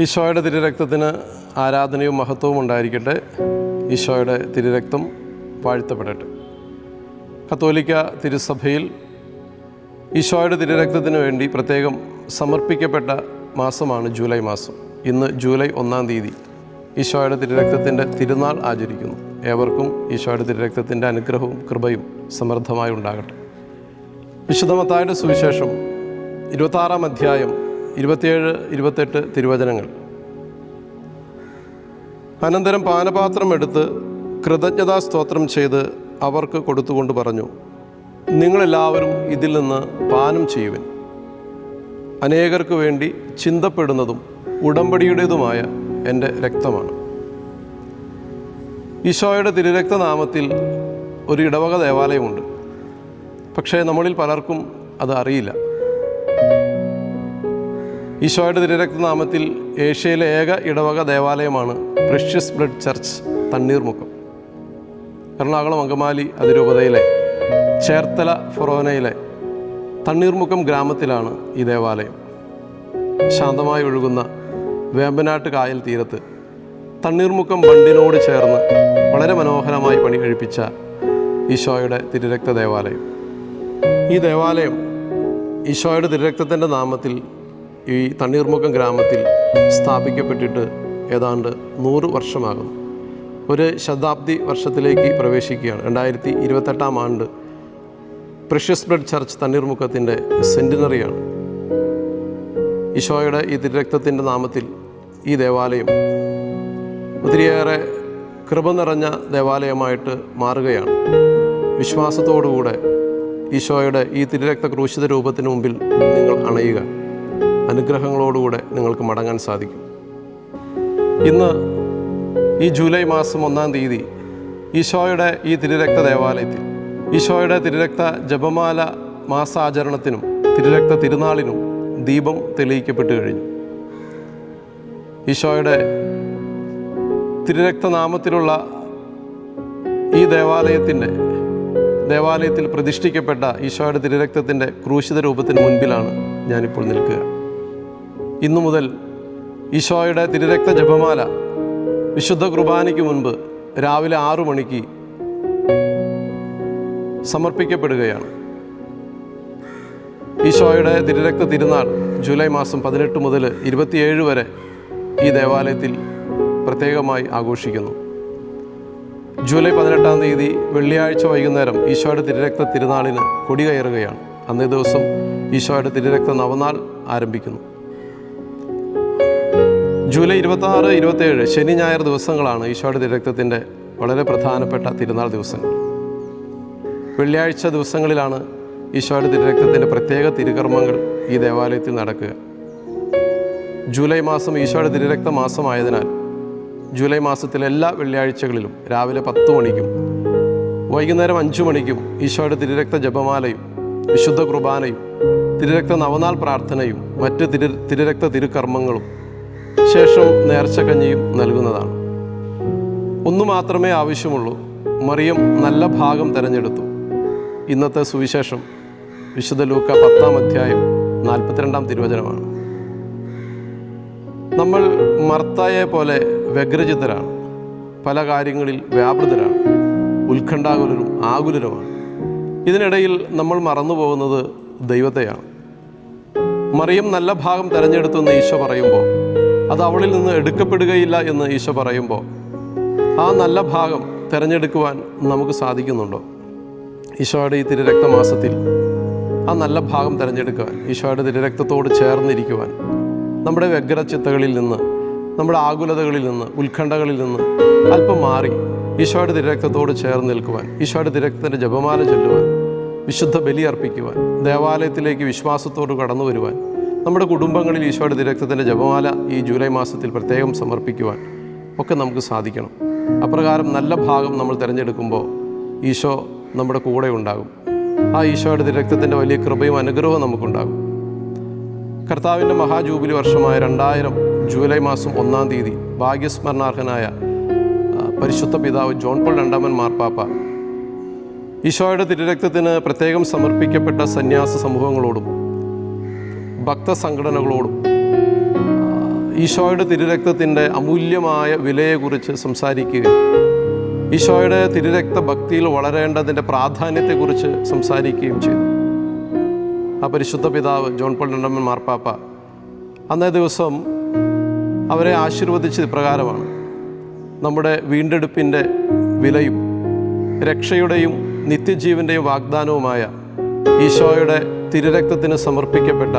ഈശോയുടെ തിരുരക്തത്തിന് ആരാധനയും മഹത്വവും ഉണ്ടായിരിക്കട്ടെ. ഈശോയുടെ തിരുരക്തം വാഴ്ത്തപ്പെടട്ടെ. കത്തോലിക്ക തിരുസഭയിൽ ഈശോയുടെ തിരുരക്തത്തിന് വേണ്ടി പ്രത്യേകം സമർപ്പിക്കപ്പെട്ട മാസമാണ് ജൂലൈ മാസം. ഇന്ന് ജൂലൈ ഒന്നാം തീയതി ഈശോയുടെ തിരുരക്തത്തിന്റെ തിരുനാൾ ആചരിക്കുന്നു. ഏവർക്കും ഈശോയുടെ തിരുരക്തത്തിന്റെ അനുഗ്രഹവും കൃപയും സമൃദ്ധമായി ഉണ്ടാകട്ടെ. വിശുദ്ധമത്തായുടെ സുവിശേഷം ഇരുപത്താറാം അധ്യായം ഇരുപത്തിയേഴ് ഇരുപത്തെട്ട് തിരുവചനങ്ങൾ. അനന്തരം പാനപാത്രം എടുത്ത് കൃതജ്ഞതാ സ്തോത്രം ചെയ്ത് അവർക്ക് കൊടുത്തുകൊണ്ട് പറഞ്ഞു നിങ്ങളെല്ലാവരും ഇതിൽ നിന്ന് പാനം ചെയ്യുവൻ. അനേകർക്ക് വേണ്ടി ചിന്തപ്പെടുന്നതും ഉടമ്പടിയുടേതുമായ എന്റെ രക്തമാണ്. ഈശോയുടെ തിരുരക്തനാമത്തിൽ ഒരു ഇടവക ദേവാലയമുണ്ട്. പക്ഷേ നമ്മളിൽ പലർക്കും അത് അറിയില്ല. ഈശോയുടെ തിരുരക്തനാമത്തിൽ ഏഷ്യയിലെ ഏക ഇടവക ദേവാലയമാണ് precious blood church Thanneermukkom. Ernakulam Angamaly അതിരൂപതയിലെ ചേർത്തല ഫൊറോനയിലെ തണ്ണീർമുക്കം ഗ്രാമത്തിലാണ് ഈ ദേവാലയം. ശാന്തമായി ഒഴുകുന്ന വേമ്പനാട്ട് കായൽ തീരത്ത് തണ്ണീർമുക്കം ബണ്ടിനോട് ചേർന്ന് വളരെ മനോഹരമായി പണി കഴിപ്പിച്ച ഈശോയുടെ തിരുരക്ത ദേവാലയം. ഈ ദേവാലയം ഈശോയുടെ തിരുരക്തത്തിന്റെ നാമത്തിൽ ഈ തണ്ണീർമുഖം ഗ്രാമത്തിൽ സ്ഥാപിക്കപ്പെട്ടിട്ട് ഏതാണ്ട് നൂറ് വർഷമാകുന്നു. ഒരു ശതാബ്ദി വർഷത്തിലേക്ക് പ്രവേശിക്കുകയാണ്. രണ്ടായിരത്തി ഇരുപത്തെട്ടാം ആണ്ട് പ്രഷ്യസ് ബ്ലഡ് ചർച്ച് തണ്ണീർമുക്കത്തിന്റെ സെന്റിനറിയാണ് ഈശോയുടെ ഈ തിരക്തത്തിന്റെ നാമത്തിൽ ഈ ദേവാലയം ഒത്തിരിയേറെ കൃപ നിറഞ്ഞ ദേവാലയമായിട്ട് മാറുകയാണ്. വിശ്വാസത്തോടുകൂടെ ഈശോയുടെ ഈ തിരക്ത ക്രൂശിത രൂപത്തിന് മുമ്പിൽ നിങ്ങൾ അണയുക. അനുഗ്രഹങ്ങളോടുകൂടെ നിങ്ങൾക്ക് മടങ്ങാൻ സാധിക്കും. ഇന്ന് ഈ ജൂലൈ മാസം ഒന്നാം തീയതി ഈശോയുടെ ഈ തിരുരക്ത ദേവാലയത്തിൽ ഈശോയുടെ തിരുരക്ത ജപമാല മാസാചരണത്തിനും തിരുരക്ത തിരുനാളിനും ദീപം തെളിയിക്കപ്പെട്ടു കഴിഞ്ഞു. ഈശോയുടെ തിരുരക്തനാമത്തിലുള്ള ഈ ദേവാലയത്തിന്റെ ദേവാലയത്തിൽ പ്രതിഷ്ഠിക്കപ്പെട്ട ഈശോയുടെ തിരുരക്തത്തിന്റെ ക്രൂശിത രൂപത്തിന് മുൻപിലാണ് ഞാനിപ്പോൾ നിൽക്കുക. ഇന്നു മുതൽ ഈശോയുടെ തിരുരക്ത ജപമാല വിശുദ്ധ കുർബാനയ്ക്ക് മുൻപ് രാവിലെ ആറു മണിക്ക് സമർപ്പിക്കപ്പെടുകയാണ്. ഈശോയുടെ തിരുരക്ത തിരുനാൾ ജൂലൈ മാസം പതിനെട്ട് മുതൽ ഇരുപത്തിയേഴ് വരെ ഈ ദേവാലയത്തിൽ പ്രത്യേകമായി ആഘോഷിക്കുന്നു. ജൂലൈ പതിനെട്ടാം തീയതി വെള്ളിയാഴ്ച വൈകുന്നേരം ഈശോയുടെ തിരുരക്ത തിരുനാളിന് കൊടി കയറുകയാണ് അന്നേ ദിവസം ഈശോയുടെ തിരുരക്ത നവനാൾ ആരംഭിക്കുന്നു. ജൂലൈ ഇരുപത്തി ആറ് ഇരുപത്തേഴ് ശനി ഞായർ ദിവസങ്ങളാണ് ഈശോയുടെ തിരക്തത്തിന്റെ വളരെ പ്രധാനപ്പെട്ട തിരുനാൾ ദിവസങ്ങൾ. വെള്ളിയാഴ്ച ദിവസങ്ങളിലാണ് ഈശോയുടെ തിരുരക്തത്തിന്റെ പ്രത്യേക തിരുകർമ്മങ്ങൾ ഈ ദേവാലയത്തിൽ നടക്കുക. ജൂലൈ മാസം ഈശോയുടെ തിരുരക്ത മാസമായതിനാൽ ജൂലൈ മാസത്തിലെ എല്ലാ വെള്ളിയാഴ്ചകളിലും രാവിലെ പത്ത് മണിക്കും വൈകുന്നേരം അഞ്ചു മണിക്കും ഈശോയുടെ തിരുരക്ത ജപമാലയും വിശുദ്ധ കുർബാനയും തിരുരക്ത നവനാൾ പ്രാർത്ഥനയും മറ്റ് തിരു തിരുരക്ത തിരുകർമ്മങ്ങളും ശേഷം നേർച്ചക്കഞ്ഞിയും നൽകുന്നതാണ്. ഒന്നു മാത്രമേ ആവശ്യമുള്ളൂ. മറിയം നല്ല ഭാഗം തിരഞ്ഞെടുത്തു. ഇന്നത്തെ സുവിശേഷം വിശുദ്ധ ലൂക്ക പത്താം അധ്യായം നാൽപ്പത്തിരണ്ടാം തിരുവചനമാണ്. നമ്മൾ മർത്തായെ പോലെ വ്യഗ്രചിതരാണ് പല കാര്യങ്ങളിൽ വ്യാപൃതരാണ്. ഉത്കണ്ഠാകുലരും ആകുലരുമാണ്. ഇതിനിടയിൽ നമ്മൾ മറന്നു പോകുന്നത് ദൈവത്തെയാണ്. മറിയം നല്ല ഭാഗം തിരഞ്ഞെടുത്തു എന്ന് ഈശോ പറയുമ്പോൾ അത് അവളിൽ നിന്ന് എടുക്കപ്പെടുകയില്ല എന്ന് ഈശോ പറയുമ്പോൾ ആ നല്ല ഭാഗം തിരഞ്ഞെടുക്കുവാൻ നമുക്ക് സാധിക്കുന്നുണ്ടോ? ഈശോയുടെ ഈ തിരുരക്തമാസത്തിൽ ആ നല്ല ഭാഗം തിരഞ്ഞെടുക്കുവാൻ ഈശോയുടെ തിരുരക്തത്തോട് ചേർന്നിരിക്കുവാൻ നമ്മുടെ വ്യഗ്രചിത്തകളിൽ നിന്ന് നമ്മുടെ ആകുലതകളിൽ നിന്ന് ഉത്കണ്ഠകളിൽ നിന്ന് അല്പം മാറി ഈശോയുടെ തിരുരക്തത്തോട് ചേർന്ന് നിൽക്കുവാൻ ഈശോയുടെ തിരുരക്തത്തിന്റെ ജപമാല ചൊല്ലുവാൻ വിശുദ്ധ ബലി അർപ്പിക്കുവാൻ ദേവാലയത്തിലേക്ക് വിശ്വാസത്തോട് കടന്നു വരുവാൻ നമ്മുടെ കുടുംബങ്ങളിൽ ഈശോയുടെ തിരക്തത്തിന്റെ ജപമാല ഈ ജൂലൈ മാസത്തിൽ പ്രത്യേകം സമർപ്പിക്കുവാൻ ഒക്കെ നമുക്ക് സാധിക്കണം. അപ്രകാരം നല്ല ഭാഗം നമ്മൾ തിരഞ്ഞെടുക്കുമ്പോൾ ഈശോ നമ്മുടെ കൂടെ ഉണ്ടാകും. ആ ഈശോയുടെ തിരക്തത്തിന്റെ വലിയ കൃപയും അനുഗ്രഹവും നമുക്കുണ്ടാകും. കർത്താവിന്റെ മഹാജൂബിലി വർഷമായ രണ്ടായിരം ജൂലൈ മാസം ഒന്നാം തീയതി ഭാഗ്യസ്മരണാർഹനായ പരിശുദ്ധ പിതാവ് ജോൺ പോൾ രണ്ടാമൻ മാർപ്പാപ്പ ഈശോയുടെ തിരുരക്തത്തിന് പ്രത്യേകം സമർപ്പിക്കപ്പെട്ട സന്യാസ സമൂഹങ്ങളോടും ഭക്തസംഘടനകളോടും ഈശോയുടെ തിരുരക്തത്തിന്റെ അമൂല്യമായ വിലയെക്കുറിച്ച് സംസാരിക്കുക ഈശോയുടെ തിരുരക്ത ഭക്തിയിൽ വളരേണ്ടതിന്റെ പ്രാധാന്യത്തെക്കുറിച്ച് സംസാരിക്കുകയും ചെയ്തു. ആ പരിശുദ്ധ പിതാവ് ജോൺ പോൾ മാർപ്പാപ്പ അന്നേ ദിവസം അവരെ ആശീർവദിച്ചത് ഇപ്രകാരമാണ്. നമ്മുടെ വീണ്ടെടുപ്പിന്റെ വിലയും രക്ഷയുടെയും നിത്യജീവന്റെയും വാഗ്ദാനവുമായ ഈശോയുടെ തിരുരക്തത്തിന് സമർപ്പിക്കപ്പെട്ട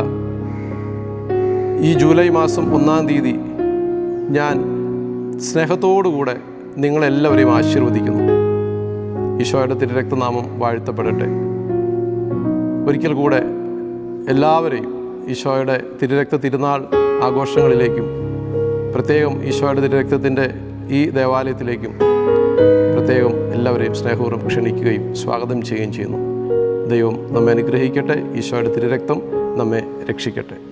ഈ ജൂലൈ മാസം ഒന്നാം തീയതി ഞാൻ സ്നേഹത്തോടുകൂടെ നിങ്ങളെല്ലാവരെയും ആശീർവദിക്കുന്നു. ഈശോയുടെ തിരുരക്തനാമം വാഴ്ത്തപ്പെടട്ടെ. ഒരിക്കൽ കൂടെ എല്ലാവരെയും ഈശോയുടെ തിരുരക്ത തിരുനാൾ ആഘോഷങ്ങളിലേക്കും പ്രത്യേകം ഈശോയുടെ തിരുരക്തത്തിന്റെ ഈ ദേവാലയത്തിലേക്കും പ്രത്യേകം എല്ലാവരെയും സ്നേഹപൂർവം ക്ഷണിക്കുകയും സ്വാഗതം ചെയ്യുകയും ചെയ്യുന്നു. ദൈവം നമ്മെ അനുഗ്രഹിക്കട്ടെ ഈശോയുടെ തിരുരക്തം നമ്മെ രക്ഷിക്കട്ടെ.